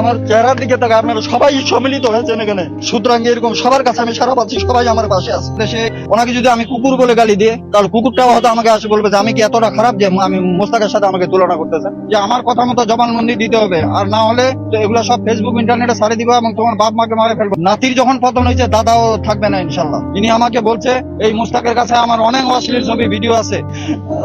আমার চেহারার দিকে তাকে আপনারা সবাই সম্মিলিত হয়েছেন এখানে। সুতরাং এরকম সবার কাছে আমি সারা পাচ্ছি, সবাই আমার পাশে আছে। দেশে ওনাকে যদি আমি কুকুর বলে গালি দিয়ে তাহলে কুকুরটাও হয়তো আমাকে আসে বলবে যে আমি কি এতটা খারাপ যে আমি মোস্তাকের সাথে আমাকে তুলনা করতেছেন যে আমার কথা মতো জবানবন্দি দিতে হবে, আর না হলে এগুলো সব ফেসবুক ইন্টারনেটে সারে দিব এবং তোমার বাপ মাকে মারে ফেলব। নাতির যখন পতন হয়েছে, দাদাও থাকবে না ইনশাল্লাহ ইনি আমাকে বলছে, এই মুস্তাকের কাছে আমার অনেক অশ্লীল ছবি, ভিডিও আছে।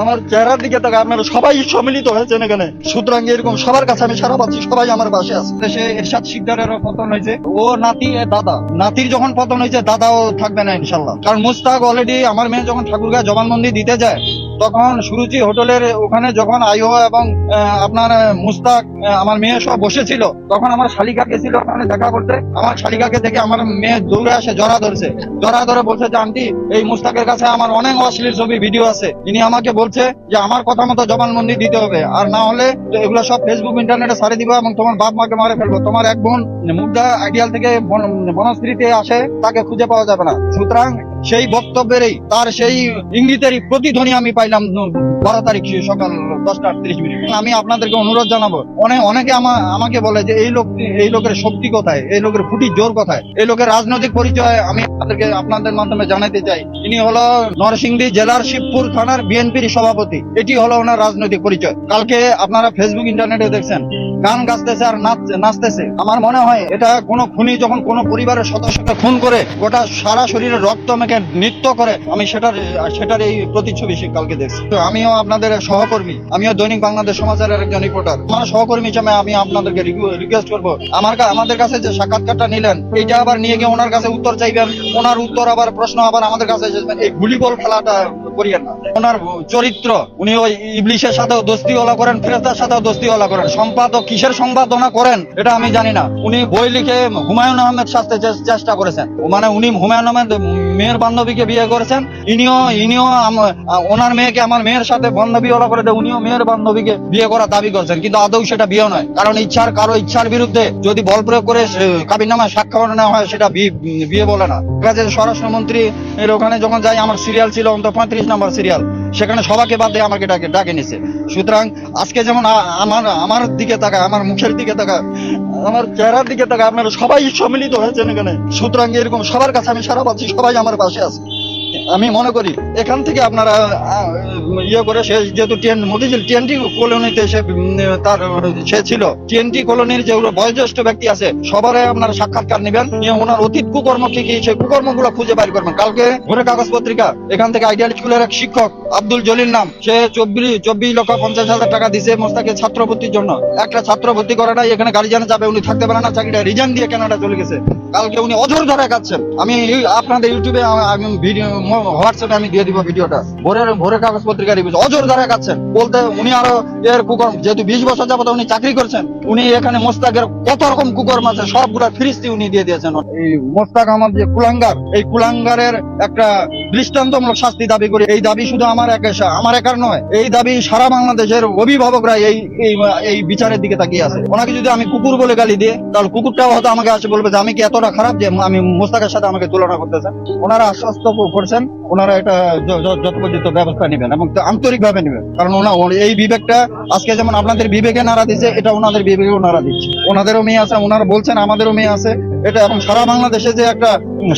আমার চেহারার দিকে তাকে আপনারা সবাই সম্মিলিত হয়েছেন এখানে। সুতরাং এরকম সবার কাছে আমি সারা পাচ্ছি, সবাই আমার পাশে আছে। দেশে এরশাদ শিকদারেরও পতন হয়েছে। ও নাতি দাদা। নাতির যখন পতন হয়েছে, দাদাও থাকবে না ইনশাল্লাহ কারণ মুস্তাক অলরেডি আমার মেয়ে যখন ঠাকুরগাঁ জবানবন্দি দিতে যায়, তখন সুরুচি হোটেলের ওখানে যখন আইও এবং আপনার মুস্তাক আমার মেয়ে সব বসেছিল, তখন আমার শালিকা গেছিল ওখানে দেখা করতে। আমার শালিকাকে দেখে আমার মেয়ে দৌড়ে আসে, জড়া ধরছে। জড়া ধরে বলছে যে, আন্টি, এই মুস্তাকের কাছে আমার অনেক অশ্লীল ছবি ভিডিও আছে। ইনি আমাকে বলছে যে, আমার কথা মতো জবানবন্দি দিতে হবে। আর না হলে এগুলো সব ফেসবুক ইন্টারনেটে সারে দিবা এবং তোমার বাপ মাকে মারে ফেলব। তোমার এক বোন মুগদা আইডিয়াল থেকে বন- বনশ্রীতে আসে, তাকে খুঁজে পাওয়া যাবে না। সুতরাং সেই বক্তব্যেরই, তার সেই ইঙ্গিতেরই প্রতিধ্বনি আমি পাইলাম বারো তারিখ সকাল দশটা আটত্রিশ মিনিট। আমি আপনাদেরকে অনুরোধ জানাব অনেক অনেকে আমা- আমাকে বলে যে এই লোক এই লোকের শক্তি কোথায়? এই লোকের খুঁটি জোর কোথায়? এই লোকের রাজনৈতিক পরিচয় আমি আপনাদেরকে আপনাদের মাধ্যমে জানাতে চাই। ইনি হলো নরসিংদী জেলার শিবপুর থানার বিএনপির সভাপতি। এটি হলো ওনার রাজনৈতিক পরিচয়। কালকে আপনারা ফেসবুক ইন্টারনেটে দেখছেন। গান গাইতেছে আর নাচ নাচতেছে। আমার মনে হয় এটা কোনো খুনি যখন কোনো পরিবারের সদস্যকে খুন করে, গোটা সারা শরীরে রক্ত মেখে নৃত্য করে, আমি সেটার সেটার এই প্রতিচ্ছবি সে কালকে দেখছি। তো আমিও আপনাদের সহকর্মী, আমিও দৈনিক বাংলাদেশ সমাচারের একজন রিপোর্টার আমার সহকর্মী হিসেবে আমি আপনাদেরকে রিকোয়েস্ট করব। আমার আমাদের কাছে যে সাক্ষাৎকারটা নিলেন, এইটা আবার নিয়ে গিয়ে ওনার কাছে উত্তর চাইবেন, ওনার উত্তর আবার প্রশ্ন আবার আমাদের কাছে। এই গুলিবল খেলাটা করিয়েন না ওনার চরিত্র, উনি ইবলিশের সাথেও করেন, ফেরেস্তার সাথেও করেন। সম্পাদক কিসের সম্পাদনা করেন, এটা আমি জানি না। উনি বই লিখে হুমায়ুন আহমেদ চেষ্টা করেছেন। মানে উনি হুমায়ুন আহমেদ মেয়ের বান্ধবীকে বিয়ে করেছেন। ইনিও ইনিও ওনার মেয়েকে আমার মেয়ের সাথে করে দেয়, উনিও মেয়ের বান্ধবীকে বিয়ে করার দাবি করছেন। কিন্তু আদৌ সেটা বিয়ে নয়। কারণ ইচ্ছার, কারও ইচ্ছার বিরুদ্ধে যদি বল প্রয়োগ করে কাবির নামায় সাক্ষ্য নেওয়া হয়, সেটা বিয়ে বলে না। স্বরাষ্ট্রমন্ত্রী এর ওখানে যখন যাই, আমার সিরিয়াল ছিল অন্তত পঁয়ত্রিশ নম্বর সিরিয়াল সেখানে সবাকে বাদ দিয়ে আমাকে ডাকে ডাকে নিছে। সুতরাং আজকে যেমন আমার আমার দিকে তাকায়, আমার মুখের দিকে তাকায়, আমার চেহারার দিকে তাকায়, আপনারা সবাই সম্মিলিত হয়েছেন এখানে। সুতরাং এরকম সবার কাছে আমি সারা পাচ্ছি, সবাই আমার পাশে আছে। আমি মনে করি, এখান থেকে আপনারা ইয়ে করে সে যেহেতু টিএন মতিঝিল টিএনটি কলোনিতে সে তার, সে ছিল, টিএনটি কলোনির যেগুলো বয়োজ্যেষ্ঠ ব্যক্তি আছে সবারই আপনারা সাক্ষাৎকার নেবেন ওনার অতীত কুকর্ম কি কি সেই কুকর্মগুলো খুঁজে বাইর করবেন। কালকে ভোরে কাগজ পত্রিকা, এখান থেকে আইডিয়াল স্কুলের এক শিক্ষক, আব্দুল জলিল নাম, সে চব্বিশ চব্বিশ লক্ষ পঞ্চাশ হাজার টাকা দিছে মোস্তাকে ছাত্র ভর্তির জন্য। একটা ছাত্র ভর্তি করে নাই এখানে গার্জিয়ানে যাবে, উনি থাকতে পারে না, চাকরিটা রিজাইন দিয়ে কানাডা চলে গেছে। কালকে উনি অজর ধরে কাটছেন আমি আপনাদের ইউটিউবে আমি ভিডিও হোয়াটসঅ্যাপে আমি দিয়ে দিব ভিডিওটা। ভোরের ভোরের কাগজ পত্রিকা রিভিউ অজর ধরে কাটছেন বলতে উনি আরও এর কুকর্ম, যেহেতু বিশ বছর যাবত উনি চাকরি করছেন, উনি এখানে মোস্তাকের কত রকম কুকর্ম আছে, সবগুলা ফিরিস্তি উনি দিয়ে দিয়েছেন। এই মোস্তাক আমার যে কুলাঙ্গার, এই কুলাঙ্গারের একটা দৃষ্টান্তমূলক শাস্তি দাবি করি। এই দাবি শুধু আমার একা আমার একার নয়, এই দাবি সারা বাংলাদেশের অভিভাবকরা এই এই বিচারের দিকে তাকিয়ে আছে। ওনাকে যদি আমি কুকুর বলে গালি দিই, তাহলে কুকুরটাও হয়তো আমাকে আসে বলবে যে, আমি কি এতটা খারাপ যে আমি মোস্তাকের সাথে আমাকে তুলনা করতেছেন? ওনারা আশ্বস্ত করছেন, ওনারা এটা যথোপযুক্ত ব্যবস্থা নেবেন এবং আন্তরিক ভাবে নেবেন। কারণ ওনা এই বিবেকটা আজকে যেমন আপনাদের বিবেকে নাড়া দিচ্ছে এটা ওনাদের বিবেকেও নাড়া দিচ্ছে। ওনাদেরও মেয়ে আছে, ওনারা বলছেন আমাদেরও মেয়ে আছে এটা এখন সারা বাংলাদেশে যে একটা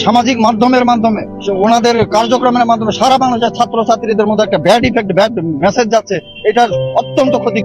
সামাজিক মাধ্যমের মাধ্যমে, ওনাদের কার্যক্রমের মাধ্যমে সারা বাংলাদেশের ছাত্র ছাত্রীদের মধ্যে একটা ব্যাড ইফেক্ট ব্যাড মেসেজ যাচ্ছে, এটা অত্যন্ত ক্ষতি